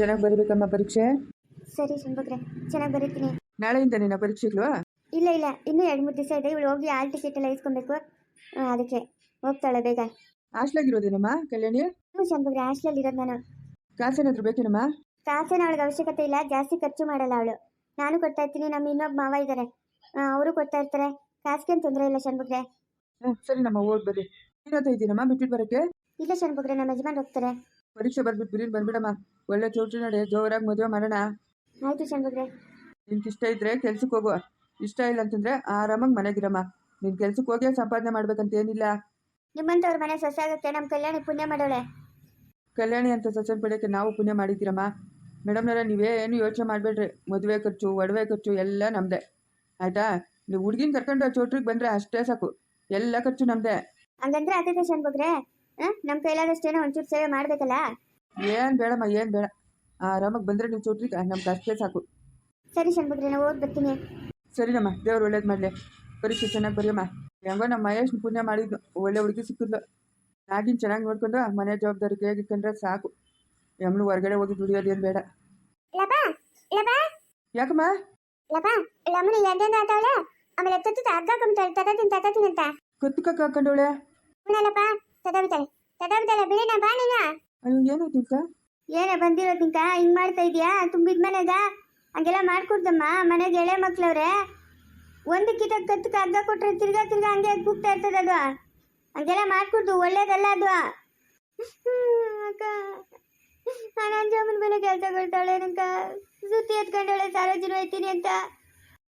ಚೆನ್ನಾಗಿ ಬರೀಬೇಕಮ್ಮ ಪರೀಕ್ಷೆ? ಸರಿ ಶಂಭಗ್ರೆ ಚೆನ್ನಾಗಿ ಬರೀತೀನಿ. ನಾಳೆಯಿಂದ ನಿನ್ನ ಪರೀಕ್ಷೆಗಳು? ಇಲ್ಲ ಇಲ್ಲ ಇನ್ನೂ ಎರಡು ಮೂರು ದಿವಸ ಇದೆ. ಇವಳು ಹೋಗಿ ಆಲ್ ಟಿಕೆಟ್ ಎಲ್ಲ ಇಸ್ಕೊಬೇಕು. ಆ, ಅದಕ್ಕೆ ಹೋಗ್ತಾಳೆ ಬೇಗ. ಹಾಸ್ಲಾಗಿರೋದೇನಮ್ಮ ಕಲ್ಯಾಣಿ? ಹ್ಞೂ ಶಂಭಗ್ರೆ ಹಾಸ್ಟೆಲ್ ಇರೋದು ನಾನು. ಕಾಸೇನಾದ್ರು ಬೇಕೇನಮ್ಮ? ಕಾಸೇನ ಅವಳಿಗೆ ಅವಶ್ಯಕತೆ ಇಲ್ಲ ಜಾಸ್ತಿ ಖರ್ಚು ಮಾಡಲ್ಲ ಅವಳು. ನಾನು ಕೊಡ್ತಾ ಇರ್ತೀನಿ ನಮ್ಮ ಇನ್ನೊಬ್ಬ ಮಾವ ಇದ್ದಾರೆ ಅವರು ಕೊಡ್ತಾ ಇರ್ತಾರೆ. ಕಾಸಿಗೇನು ತೊಂದರೆ ಇಲ್ಲ ಶಣ್ಬಗ್ರೆ ಹ್ಞೂ ಸರಿ ನಮ್ಮ ಓದ್ ಬರ್ರಿ. ಏನಂತ ಇದ್ದೀನಮ್ಮ ಬಿಟ್ಬಿಟ್ಟು ಬರೋಕ್ಕೆ? ಇಲ್ಲ ಶಣ್ಬಗ್ರೆ ನಮ್ಮ ಯಜಮಾನ್ ಹೋಗ್ತಾರೆ. ಪರೀಕ್ಷೆ ಬರ್ಬಿಟ್ಟು ಬಿರಿನ್ ಬಂದ್ಬಿಡಮ್ಮ. ಒಳ್ಳೆ ಚೌಟ್ರಿ ನಡೆ ಜೋರಾಗಿ ಮದುವೆ ಮಾಡೋಣ. ಆಯಿತು ಚಂದ್ರೆ ನಿನ್ಗೆ ಇಷ್ಟ ಇದ್ರೆ ಕೆಲ್ಸಕ್ಕೆ ಹೋಗು. ಇಷ್ಟ ಇಲ್ಲ ಅಂತಂದ್ರೆ ಆರಾಮಾಗಿ ಮನೆಗಿರಮ್ಮ. ನಿನ್ ಕೆಲ್ಸಕ್ಕೆ ಹೋಗಿ ಸಂಪಾದನೆ ಮಾಡ್ಬೇಕಂತ ಏನಿಲ್ಲ. ನಿಮ್ಮಂತವ್ರ ಮನೆ ಸಸ್ಯ ಆಗುತ್ತೆ ನಮ್ಮ ಕಲ್ಯಾಣಿ ಪುಣ್ಯ ಮಾಡೋಳೆ. ಕಲ್ಯಾಣಿ ಅಂತ ಸಸ್ಯ ಪಡೆಯೋಕ್ಕೆ ನಾವು ಪುಣ್ಯ ಮಾಡಿದ್ದೀರಮ್ಮ. ನೀವೇ ಏನು ಯೋಚನೆ ಮಾಡ್ಬೇಡ್ರಿ. ಮದುವೆ ಖರ್ಚು ಒಡವೆ ಖರ್ಚು ಎಲ್ಲ ನಮ್ದೆ. ಆಯ್ತಾ? ನೀವು ಹುಡುಗಿನ ಕರ್ಕೊಂಡು ಚೌಟ್ರಿಗೆ ಬಂದ್ರೆ ಅಷ್ಟೇ ಸಾಕು. ಎಲ್ಲ ಖರ್ಚು ನಮ್ದೆ. ಹಂಗಂದ್ರೆ ಶಣ್ಬಗ್ರೆ ಹಾಂ ನಮ್ಮ ಕೈಲಾದಷ್ಟೇನೋ ಒಂಚೂರು ಸೇವೆ ಮಾಡಬೇಕಲ್ಲ? ಏನು ಬೇಡಮ್ಮ ಏನು ಬೇಡ. ಆರಾಮಾಗಿ ಬಂದ್ರೆ ನೀವು ಚೋಟ್ರಿ ನಮ್ಗೆ ಅಷ್ಟೇ ಸಾಕು. ಸರಿ ಶಣ್ಬಗ್ರೆ ನಾವು ಹೋಗಿ ಬರ್ತೀನಿ. ಸರಿನಮ್ಮ ದೇವ್ರು ಒಳ್ಳೇದು ಮಾಡಲಿ. ಪರೀಕ್ಷೆ ಚೆನ್ನಾಗಿ ಬರೆಯಮ್ಮ. ಹೆಂಗೋ ನಮ್ಮ ಮಹೇಶ್ ಪುಣ್ಯ ಮಾಡಿದ್ದು ಒಳ್ಳೆ ಹುಡುಗಿ ಸಿಕ್ಕಿದ್ಲು. ಆಗಿನ ಚೆನ್ನಾಗಿ ನೋಡ್ಕೊಂಡು ಮನೆ ಜವಾಬ್ದಾರಿ ಹೇಗಿಟ್ಕೊಂಡ್ರೆ ಸಾಕು. ಎಮ್ನು ಹೊರಗಡೆ ಹೋಗಿ ದುಡಿಯೋದೇನು ಬೇಡ. ಲಬಾ ಲಬಾ. ಯಾಕಮ್ಮ? ಲಬಾ ಲಮ್ಮನ ಎಂದೆಂದ ಆತವಳೆ? ಆಮೇಲೆ ತಗೋತೀನಿ ಅಂತ ಕತ್ತು ಕಕ್ಕ ಹಾಕೊಂಡವಳೆ? ಹ್ಞೂನಲ್ಲಪ್ಪ ತಗೋಬಿತಾಳೆ ತದಾಡ್ತಾಳೆ ಬಿಳಿನ ಬಾ ನೀನು. ಅಯ್ಯೋ ಏನಾಯ್ತು ಏನೇ ಬಂದಿರೋ ನಿಂಕ ಹಿಂಗ್ ಮಾಡ್ತಾ ಇದೀಯಾ? ತುಂಬಿದ ಮನೆಗ ಹಂಗೆಲ್ಲ ಮಾಡ್ಕೊಡ್ದಮ್ಮ ಮನೆಗೆ ಎಳೆ ಮಕ್ಳವ್ರೆ. ಒಂದು ಕಿತ ಕತ್ತಕ್ಕೆ ಹಗ್ಗ ಕೊಟ್ರೆ ತಿರ್ಗಾ ತಿರ್ಗಾ ಹಂಗೆ ಕೂಗ್ತಾ ಇರ್ತದೆ ಅದು. ಹಂಗೆಲ್ಲ ಮಾಡ್ಕೊಡ್ದು ಒಳ್ಳೇದಲ್ಲ ಅದು. ಅಕ್ಕ ಅನಂಜಮ್ಮನ ಮೇಲೆ ಕೆಲಸ ಕೊಡ್ತಾಳೆ ನಂಕ ಸುತ್ತಿ ಎತ್ಕೊಂಡವಳೆ ಸಾರೋಜಿನ ಹೋಯ್ತೀನಿ ಅಂತ.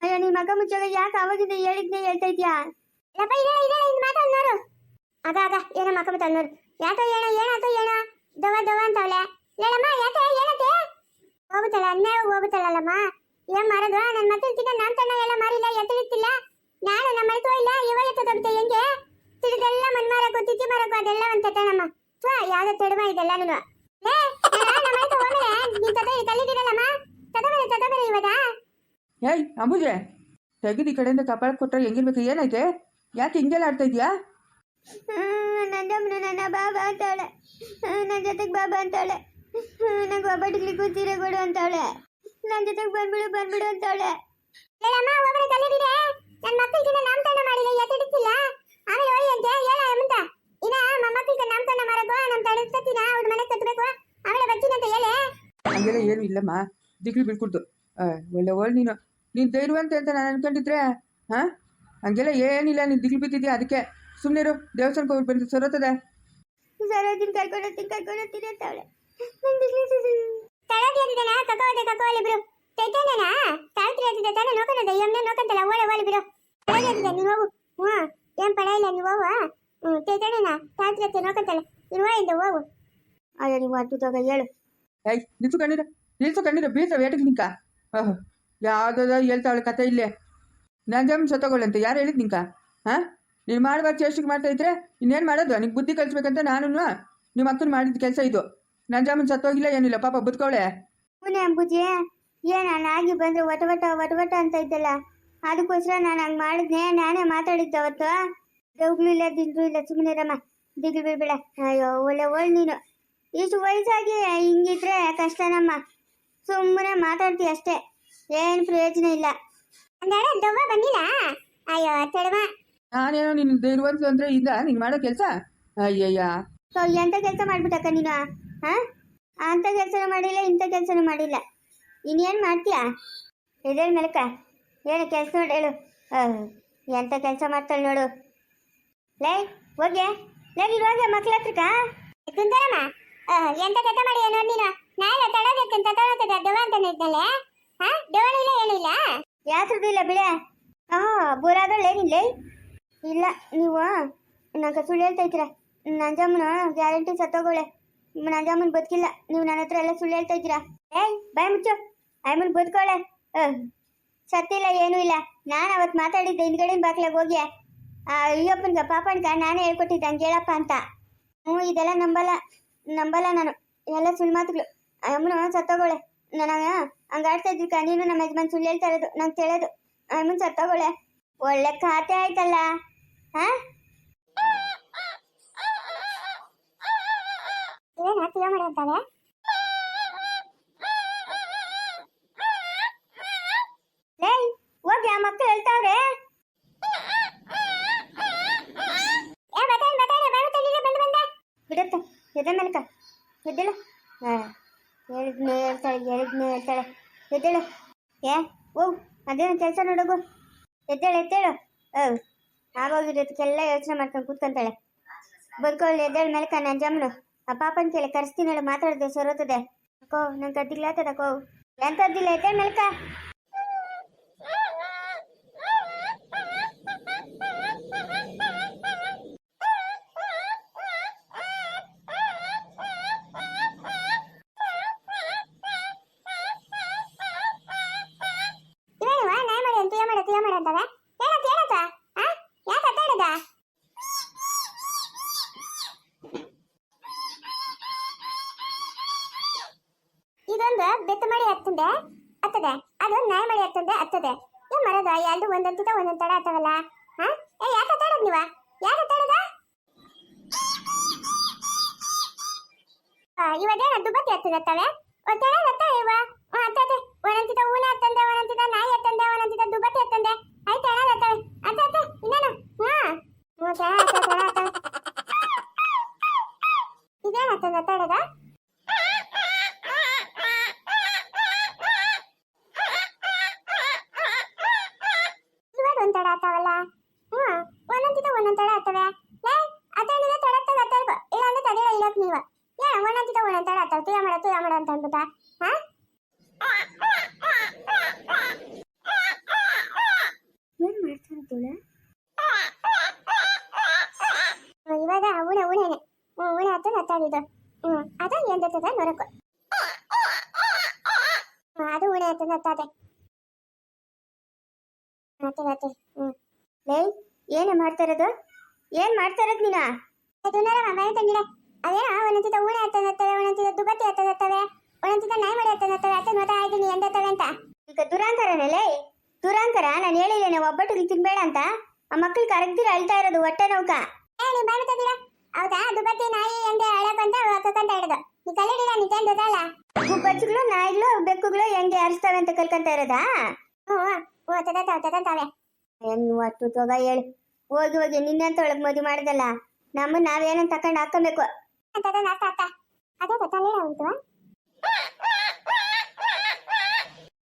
ಅಯ್ಯೋ ನಿಮ್ಮ ಮಗ ಮುಚ್ಚಾಗ ಯಾಕೆ ಅವಾಗಿಂದ ಹೇಳಿದ್ನೆ ಹೇಳ್ತಾ ಇದ್ಯಾ? ಅದ ಆಗ ಏನೋ ಮಕ್ಕ ನೋಡು. ಯಾಕೋ ಏನೋ ಏನಾಯ್ತು ಏನೋ ದವ ದವ ಅಂತವಳೆ. ಹೇಳಮ್ಮ ಯಾಕೆ ಏನತ್ತೆ ಹೋಗುತ್ತಲ್ಲ ಅನ್ಯಾಯ ಹೋಗುತ್ತಲ್ಲಮ್ಮ ಏನ್ ಮಾರದು ನನ್ನ ತಿನ್ನ ನಾನ್ ತಣ್ಣ ಎಲ್ಲ ಮಾರಿಲ್ಲ ಎತ್ತಳಿತ್ತಿಲ್ಲ ನಾನು ನಮ್ಮ ಮನೆ ಇಲ್ಲ ಇವ ಎತ್ತದೋಗುತ್ತೆ ಹೆಂಗೆ? ತಿಳಿದೆಲ್ಲ ಮನ್ ಮಾರಕು ತಿಥಿ ಮಾರಕು, ಅದೆಲ್ಲ ಒಂದ್ ತಟ್ಟಣಮ್ಮ ತ್ವಾ ಯಾವ್ದೋ ತಡಮ ಇದೆಲ್ಲ ನೀನು ನಾನು ನಮ್ಮ ಮನೆ ಹೋಗ್ಮೇಲೆ ನೀನ್ ತದ ತಲ್ಲಿದ್ದೀರಲ್ಲಮ್ಮ ತದ ಬೇರೆ ತದ ಇವಾಗ. ಏಯ್, ಅಂಬುಜೆ. ತೆಗೆದು ಈ ಕಡೆಯಿಂದ ಕಪಾಳಕ್ಕೆ ಕೊಟ್ಟರೆ ಹೆಂಗಿರ್ಬೇಕು? ಏನೈತೆ ಯಾಕೆ ಹಿಂಗೆಲ್ಲ ಆಡ್ತಾ ಇದೆಯಾ? ನಂದಮ್ಮನ ನನ್ನ ಬಾಬಾ ಅಂತಾಳೆ. ನನ್ನ ಜೊತೆಗೆ ಬಾಬಾ ಅಂತಾಳೆ. ನಂಗೆ ಒಬ್ಬಟ್ಟಿಗ್ಲಿಕ್ಕೂ ಸೀರೆ ಕೊಡು ಅಂತಾಳೆ. ನನ್ನ ಜೊತೆಗೆ ಬಂದ್ಬಿಡು ಬಂದ್ಬಿಡು ಅಂತಾಳೆ. ಹೇಳಮ್ಮ ಒಬ್ಬರ ತಲೆದಿದೆ ನನ್ನ ಮಕ್ಕಳಿಗಿನ್ನ ನಾಮಕರಣ ಮಾಡಿಲ್ಲ ಎತ್ತಿಡಿಸಿಲ್ಲ ಆಮೇಲೆ ಹೋಗಿ ಅಂತ ಹೇಳ ಮುಂತ ಇನ್ನ ಮೊಮ್ಮಕ್ಕಳಿಗೆ ನಾಮಕರಣ ಮಾಡಬೇಕು ನಮ್ಮ ಸತ್ತಿನ ಅವ್ರ ಮನೆ ಕಟ್ಟಬೇಕು ಆಮೇಲೆ ಬರ್ತೀನಿ ಅಂತ ಹೇಳಿ. ಹಂಗೆಲ್ಲ ಏನು ಇಲ್ಲಮ್ಮ. ದಿಗ್ಲು ಬಿಡ್ಕೊಡ್ತು ಒಳ್ಳೆ ಒಳ್ಳೆ ನೀನು. ನೀನು ಧೈರ್ಯವಂತೆ ಅಂತ ನಾನು ಅನ್ಕೊಂಡಿದ್ರೆ ಹಾ? ಹಂಗೆಲ್ಲ ಏನಿಲ್ಲ ನೀನು ದಿಗ್ಲು ಬಿದ್ದಿದ್ಯಾ ಅದಕ್ಕೆ? ಸುಮ್ಮನಿರು ದೇವಸ್ಥಾನಕ್ಕೆ ಹೋಗಿ ಬಂದು ಸರತದೆ. ಸರೋಜಿನ ಕರ್ಕೊಂಡು ಹೋಗ್ತೀನಿ ಕರ್ಕೊಂಡು ಹೋಗ್ತೀನಿ ಅಂತಾಳೆ ತಳದಿ ಅಂತಿದ್ದಾನ? ಕಕೋದೆ ಕಕೋಲಿ ಬಿಡು. ಚೈತನ್ಯನ? ಸಾವಿತ್ರಿ ಅಂತಿದ್ದ ತಾನೇ ನೋಡ್ಕೊಂಡದ ಎಮ್ಮೆ ನೋಡ್ಕೊಂತಲ್ಲ ಓಳೆ ಓಲೆ ಬಿಡು. ತಳದಿ ಅಂತಿದ್ದ ನೀನು ಹೋಗು. ಹ್ಞೂ ಏನು ಪಡ ಇಲ್ಲ ನೀವು ಹೋಗು ಹ್ಞೂ ಚೈತನ್ಯನ? ಸಾವಿತ್ರಿ ಅಂತ ನೋಡ್ಕೊಂತಲ್ಲ. ನೀನು ಹೋಗಿಂದ ಹೋಗು. ಅಯ್ಯೋ ನೀವು ಅಟ್ಟುದಾಗ ಹೇಳು. ಏಯ್ ನಿಲ್ಸು ಕಣ್ಣೀರ. ನಿಲ್ಸು ಕಣ್ಣೀರ ಬೀಳ್ಸ ವೇಟಕ್ಕೆ ನಿಂಕ? ಓಹ್ ಯಾವುದೋ ಹೇಳ್ತಾವಳೆ ಕತೆ ಇಲ್ಲೇ. ನಂಜಮ್ಮ ಸತ್ತೋಗಳಂತೆ ಯಾರು ಹೇಳಿದ್ ನಿಂಕ? ಹಾಂ? ನೀನು ಮಾಡ್ಬಾರ್ದು ಚೇಷ್ಟಿಗೆ ಮಾಡ್ತಾ ಇದ್ರೆ ಇನ್ನೇನು ಮಾಡೋದು? ನಿಂಗೆ ಬುದ್ಧಿ ಕಲಿಸ್ಬೇಕಂತ ನಾನು ನಿಮ್ಮ ಅಕ್ಕನ ಮಾಡಿದ ಕೆಲಸ ಇದು. ನಂಜಮ್ಮನ ಸತ್ತೋಗಿಲ್ಲ ಏನಿಲ್ಲ ಪಾಪ ಬುದ್ಕೊಳ್ಳೆ ಪುಣ್ಯ ಅಂಬುಜಿ ನಾನು ಆಗಿ ಬಂದ್ರೆ ವಟವಟ ವಟವಟ ವಟ ಅಂತ ಇದ್ದಲ್ಲ ಅದಕ್ಕೋಸ್ಕರ ನಾನು ಹಂಗೆ ಮಾಡಿದ್ನೆ ನಾನೇ ಮಾತಾಡಿದ್ದೆ ಅವತ್ತು. ದೌಗ್ಲು ಇಲ್ಲ ದಿಗ್ಲು ಇಲ್ಲ ಸುಮ್ಮನಿರಮ್ಮ ದಿಗ್ಲು ಬಿಡ್ಬೇಡ ಅಯ್ಯೋ ಒಳ್ಳೆ ಒಳ್ಳೆ ನೀನು. ಇಷ್ಟು ವಯಸ್ಸಾಗಿ ಹಿಂಗಿದ್ರೆ ಕಷ್ಟನಮ್ಮ. ಸುಮ್ಮನೆ ಮಾತಾಡ್ತೀಯ ಅಷ್ಟೇ. ಏನು ಪ್ರಯೋಜನ ಇಲ್ಲ. ಬಂದಿಲ್ಲ? ಅಯ್ಯೋ ತಡವ. ನಾನೇನೋ ನಿನ್ನ ಧೈರ್ಯವಂತ ಅಂದ್ರೆ ಇಲ್ಲ ನೀನು ಮಾಡೋ ಕೆಲಸ? ಅಯ್ಯಯ್ಯ. ಸೊ ಎಂಥ ಕೆಲಸ ಮಾಡ್ಬಿಟ್ಟಕ್ಕ ನೀನು ಹಾ ಅಂಥ ಕೆಲಸನೂ ಮಾಡಿಲ್ಲ ಇಂಥ ಕೆಲಸನೂ ಮಾಡಿಲ್ಲ. ಇನ್ನೇನು ಮಾಡ್ತೀಯಾ? ಎದೇಳು ಮೆಲಕ. ಏನು ಕೆಲಸ ನೋಡಿ ಹೇಳು. ಎಂಥ ಕೆಲಸ ಮಾಡ್ತಾಳೆ ನೋಡು. ಲೇ ಹೋಗ್ಯಾ? ಲೇ ಹೋಗ್ಯ ಮಕ್ಳ ಹತ್ರಕ್ಕ? ಕುಂತಾರಮ್ಮ ಎಂತ ಕೆಲಸ ಮಾಡಿ ನೋಡಿ ನೀನು? ನಾಳೆ ತಡೋದಕ್ಕೆ ತಡೋತದ ದವ ಅಂತ ಇದ್ದಲೆ ಹಾ ದವಣ ಇಲ್ಲ ಏನಿಲ್ಲ ಯಾತ್ರದ್ದು ಇಲ್ಲ ಬಿಡ. ಹಾ ಬೂರಾದಳೆ ಏನಿಲ್ಲ ಇಲ್ಲ, ನೀವು, ನಂಗೆ ಸುಳ್ಳು ಹೇಳ್ತಾ ಇದ್ದೀರಾ? ನಂಜಮ್ಮನ ಗ್ಯಾರಂಟಿ ಸತ್ತೋಗೋಳೆ ನಂಜಮ್ಮನ ಬದುಕಿಲ್ಲ, ನೀವು ನನ್ನ ಹತ್ರ ಎಲ್ಲ ಸುಳ್ಳು ಹೇಳ್ತಾ ಇದ್ದೀರಾ? ಏಯ್, ಬಾಯ್ ಮುಚ್ಚು. ಅಮ್ಮನ್ ಬದುಕೋಳೆ. ಸತ್ತಿಲ್ಲ, ಏನೂ ಇಲ್ಲ. ನಾನು ಅವತ್ತು ಮಾತಾಡಿದ್ದೆ ಹಿಂದ್ಗಡೆನ ಬಾಕ್ಲಾಗ ಹೋಗಿ. ಆ ಅಯ್ಯಪ್ಪನ್ಗ ಪಾಪನ್ಗ ನಾನೇ ಹೇಳ್ಕೊಟ್ಟಿದ್ದೆ, ಹಂಗೆ ಹೇಳಪ್ಪ ಅಂತ. ಹ್ಞೂ, ಇದೆಲ್ಲ ನಂಬಲ್ಲ ನಂಬಲ್ಲ ನಾನು. ಎಲ್ಲ ಸುಳ್ಳು ಮಾತುಗಳು. ಅಮ್ಮನ ಸತ್ತೋಗೋಳೆ ನನಗ ಹಂಗ ಆಡ್ತಾ ಇದ್ದಿಕ್ಕ ನೀನು ನಮ್ಮ ಯಜಮಾನ್ ಸುಳ್ಳು ಹೇಳ್ತಾ ಇರೋದು, ನಂಗೆ ತಿಳಿಯೋದು. ಅಮ್ಮನ್ ಸತ್ತೋಗೋಳೆ ಒಳ್ಳೆ ಖಾತೆ ಆಯ್ತಲ್ಲ. ಹಾಂ? ಇವೇನಾ ಓ ಮಾಡಿ ಅಂತಾವೆ ಲೇಯ್ ಹೋಗಿ ಆ ಮಕ್ಕಳು ಹೇಳ್ತಾವ್ರೆ ಬಿಡುತ್ತೆ ಎದೆ ಮಲ್ಕ ಎದ್ದೇಳು. ಹಾಂ ಹೇಳಿದ್ನೇ ಹೇಳ್ತಾಳೆ ಹೇಳಿದ್ನೇ ಹೇಳ್ತಾಳೆ. ಎದ್ದೇಳು. ಏ ಓ ಅದೇನು ಕೆಲಸ ನೋಡೋಗು. ಎದ್ದೇಳು ಎದ್ದೇಳು. ಓ ಆಗೋಗಿರೋದಕ್ಕೆಲ್ಲ ಯೋಚನೆ ಮಾಡ್ಕೊಂಡು ಕೂತ್ಕೊಂತಾಳೆ. ಬದುಕೊಳ್ಳಿ ಎದ್ದೇಳ ಮೇಲೆ ನನ್ನ ಜಮ್ಮನು ಆ ಪಾಪನ ಕೇಳಿ ಕರೆಸ್ತೀನಿ ಮಾತಾಡ್ದೆ ಸರೋತದೆ ಅಕ್ಕೋ ನಂಗೆ ಕದ್ದಿಗ್ಲಾತದಕ್ಕೋ ಎಂತದ್ದಿಲ್ಲ, ಎದ್ದೇಳ, ಮೇಲಕ. ಬೆತ್ತ ಅತ್ತದೆ. ಅದೊಂದು ನಾಯ ಮಳಿ ಹತ್ತದೆ ಹತ್ತದೆ ಏ ಮರದ ಎರಡು ಒಂದೊಂದು ಒಂದೊಂದ್ ತಡ ಹಾ? ಏ, ಯಾಕೆ ಅತ್ತಾಡದ್ ನೀವ? ಯಾಕೆ ಆ ಇವದೇನ ದುಬತ್ತಿ ಹತ್ತದ ಹತ್ತವೆ? ಒತ್ತಡ ಹತ್ತ ಇವ? ಹತ್ತದೆ ಒಂದಂತಿದ ಊನ ಹತ್ತಂದೆ ಒಂದಂತಿದ ನಾಯಿ ಹತ್ತಂದೆ ಒಂದೊಂದಿತ ದುಬತ್ತಿ ಹತ್ತಂದೆ. ಆಯ್ತು ಅಣ್ಣ ಅತ್ತ ಅತ್ತ ಇನ್ನೇನು? ಹಾ ಅತ್ತ ಇದೇನ ಹತ್ತದ ಹತ್ತಡದ ಇವಾಗ ಒಂದ್ ತಡ ಆತಾವಲ್ಲ ಹ್ಮ್ ಒಂದೊಂದಿತ ಒಂದೊಂದ್ ತಡ ಆತವೆ ಲೇ ಅತಡಿದ ತಡ ತಡ ತಡ ಇಲ್ಲ ಅಂದ್ರೆ ತಡಿಯ ಇಲ್ಲಕ್ ನೀವ ಏ ಒಂದೊಂದಿತ ಒಂದೊಂದ್ ತಡ ಆತಾವ ತುಯ ಮಾಡ ತುಯ ಮಾಡ ಅಂತ ಅನ್ಬಿಟ್ಟ ಹಾ ಏನ್ ಮಾಡ್ತಾರದೋಳ ಇವಾಗ ಉಣ ಉಣೇನೆ ಹ್ಞೂ ಉಣ ಹತ್ತ ಹತ್ತಾಡಿದ್ದು ಹ್ಞೂ ಅದ ಎಂದತ್ತದ ನೊರಕು ಹ್ಞೂ ಅದು ಉಣೆ ಹತ್ತದ ಹತ್ತಾದೆ ಮತ್ತೆ ಹ್ಞೂ ಲೇ ಏನೇ ಮಾಡ್ತಾ ಇರೋದು ಏನ್ ಮಾಡ್ತಾ ಇರೋದು ನೀನ ಅದನ್ನ ಮನೆ ತಂಗಿಡ ಅದೇನ ಒಂದೊಂದಿತ ಉಣೆ ಹತ್ತದ ಹತ್ತವೆ ಒಂದೊಂದಿತ ದುಬತ್ತಿ ಹತ್ತದತ್ತವೆ ಒಂದೊಂದಿದ ನಾಯಿ ಮಾಡಿ ಹತ್ತದ ಹತ್ತವೆ ಅತ್ತೆ ನೋತಾ ಇದ್ದೀನಿ ಎಂದತ್ತವೆ ಅಂತ ಈಗ ದುರಾಂತರನೇ ಲೇ ದುರಾಂಕರ ನಾನು ಹೇಳಿಲ್ಲೇನೆ ಒಬ್ಬಟ್ಟು ತಿನ್ಬೇಡ ಅಂತ ಆ ಮಕ್ಳು ಕರಗ್ದಿರ ಅಳ್ತಾ ಇರೋದು ಹೊಟ್ಟೆ ನೋವ್ಕ ಏ ನೀ ಬಾಯಿ ತದಿರ ಹೌದಾ ದುಬತ್ತಿ ನಾಯಿ ಎಂದೆ ಅಳಕಂತ ಕಕ್ಕಂತ ಹಿಡಿದು ನೀ ಕಲಿಡಿಲ್ಲ ನೀ ತಂದು ಗೊತ್ತಲ್ಲ ಗುಬ್ಬಚ್ಚಗಳು ನಾಯಿಗಳು ಬೆಕ್ಕುಗಳು ಹೆಂಗೆ ಅರಿಸ್ತವೆ ಅಂತ ಕಲ್ಕಂತ ಇರೋದಾ ಹ್ಞೂ ಹ್ಞೂ ತದಂತಾವೆ ತದಂತಾವೆ ಹೆಂಗ್ ಒಟ್ಟು ತೋಗ ಹೇಳಿ. ಹೋಗಿ ಹೋಗಿ ನಿನ್ನಂತ ಒಳಗ್ ಮದುವೆ ಮಾಡದಲ್ಲ ನಮ್ಮ ನಾವೇನಂತ ತಕೊಂಡು ಹಾಕೊಬೇಕು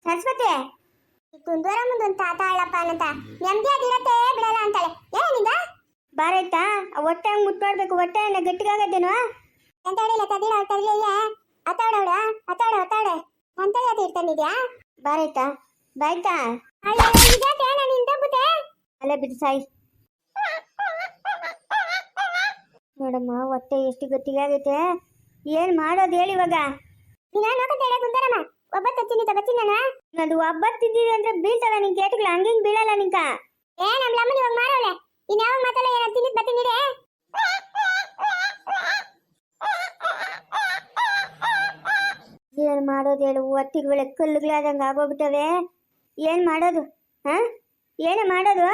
ಸರಸ್ವತಿ! ಕುಂದೂರ ಮುಂದೊಂದು ತಾತ ಅಳ್ಳಪ್ಪ ಅಂತ ನೆಮ್ಮದಿ ಅದಿರತ್ತೆ ಬಿಡಲ್ಲ ಅಂತಾಳೆ. ಏನಿಂದ ಬಾರೈತಾ? ಹೊಟ್ಟೆ ಹಂಗ್ ಮುಟ್ಟಾಡ್ಬೇಕು ಹೊಟ್ಟೆ ಏನ ಗಟ್ಟಿಗಾಗತ್ತೇನೋ? ಹೇಳಿಲ್ಲ ತದಿಡ ತದಿಲಿಲ್ಲ ಅತ್ತಾಡೋಡ ಅತ್ತಾಡ ಅತ್ತಾಡ ಅಂತ ಯಾತಿ ಇರ್ತಾನಿದ್ಯಾ ಬಾರೈತಾ? ಬಾಯ್ತಾ? ಅಲ್ಲೇ ಬಿದ್ದು ಸಾಯಿ. ನೋಡಮ್ಮ ಹೊಟ್ಟೆ ಎಷ್ಟು ಗಟ್ಟಿಗಾಗೈತೆ ಏನ್ ಮಾಡೋದು ಹೇಳಿ ಇವಾಗ. ನೀನ ಗುಂದರಮ್ಮ ಕುಂತಾರಮ್ಮ. ಒಬ್ಬತ್ತು ತಿನ್ನಿ ತಗೋತೀನಿ ನಾನು. ಅದು ಒಬ್ಬತ್ತು ತಿಂದಿದೆ ಅಂದ್ರೆ ಬೀಳ್ತವ ನಿನ್ ಗೇಟ್ಗಳು ಹಂಗೆ ಹಿಂಗ್ ಬೀಳಲ್ಲ ನಿಂಕ. ಏ ನಮ್ಮ ಲಮ್ಮನ ಇವಾಗ ಮಾಡೋಳೆ ಇನ್ ಯಾವ ಮಾತಲ್ಲ ಏನ ತಿನ್ನಿದ್ ಬತ್ತೀನಿ ಏನ್ ಮಾಡೋದು ಹೇಳು ಒಟ್ಟಿಗೆ ಕಲ್ಲುಗಳಾದಂಗ ಆಗೋಗ್ಬಿಟ್ಟವೆ. ಏನ್ ಮಾಡೋದು ಹಾ? ಏನ ಮಾಡೋದು?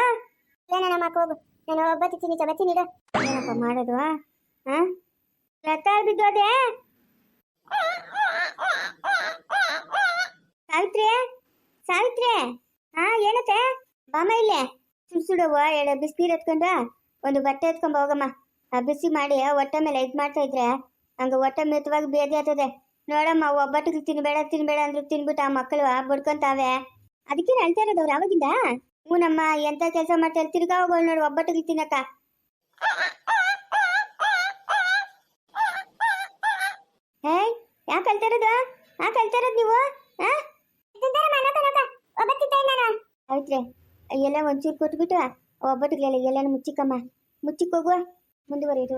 ಏನಣ್ಣ ಮಾಕ್ ಹೋಗು. ನಾನು ಒಬ್ಬತ್ತು ತಿನ್ನಿ ತಗೋತೀನಿ ಏನಪ್ಪ ಮಾಡೋದು ಹಾ ರಕ್ತ ಬಿದ್ದೋದೆ? ಸಾವಿತ್ರಿ? ಸಾವಿತ್ರಿ? ಹಾ ಏನತ್ತೆ? ಬಾಮ ಇಲ್ಲೇ. ಸುಡ್ಸುಡವ್ವ ಎಳೆ ಬಿಸಿನೀರು ಎತ್ಕೊಂಡ. ಒಂದು ಬಟ್ಟೆ ಎತ್ಕೊಂಡ್ ಹೋಗಮ್ಮ. ಆ ಬಿಸಿ ಮಾಡಿ ಹೊಟ್ಟೆ ಮೇಲೆ ಇದ್ ಮಾಡ್ತಾ ಇದ್ರೆ ಹಂಗ ಹೊಟ್ಟೆ ಮೆತ್ತವಾಗಿ ಬೇದಿ ಆಗ್ತದೆ. ನೋಡಮ್ಮ, ಒಬ್ಬಟ್ಟಿಗೆ ತಿನ್ಬೇಡ ತಿನ್ಬೇಡ ಅಂದ್ರು ತಿನ್ಬಿಟ್ಟು ಆ ಮಕ್ಕಳು ಬಡ್ಕೊಂತಾವೆ. ಅದಕ್ಕೆ ಅಳ್ತಾ ಇರೋದು ಅವ್ರು ಅವಾಗಿಂದ? ಹ್ಞೂನಮ್ಮ, ಎಂತ ಕೆಲಸ ಮಾಡ್ತಾರೆ ತಿರ್ಗಾ ಹೋಗೋಳು ನೋಡು, ಒಬ್ಬಟ್ಟಿಗೆ ತಿನ್ನಕ್ಕ ಹೇ ಯಾಕೆ ಯಾಕೆ ಅಳ್ತಾ ಇರೋದು ನೀವು? ಹಾ ಆಯ್ತ್ರೆ, ಎಲ್ಲ ಒಂಚೂರು ಕೊಟ್ಬಿಟ್ಟು ಒಬ್ಬಟ್ಟಿಗೆಲ್ಲ ಎಲ್ಲಾನು ಮುಚ್ಚಿಕಮ್ಮ. ಮುಚ್ಚಿಕ್ ಹೋಗುವ, ಮುಂದುವರಿಯೋದು.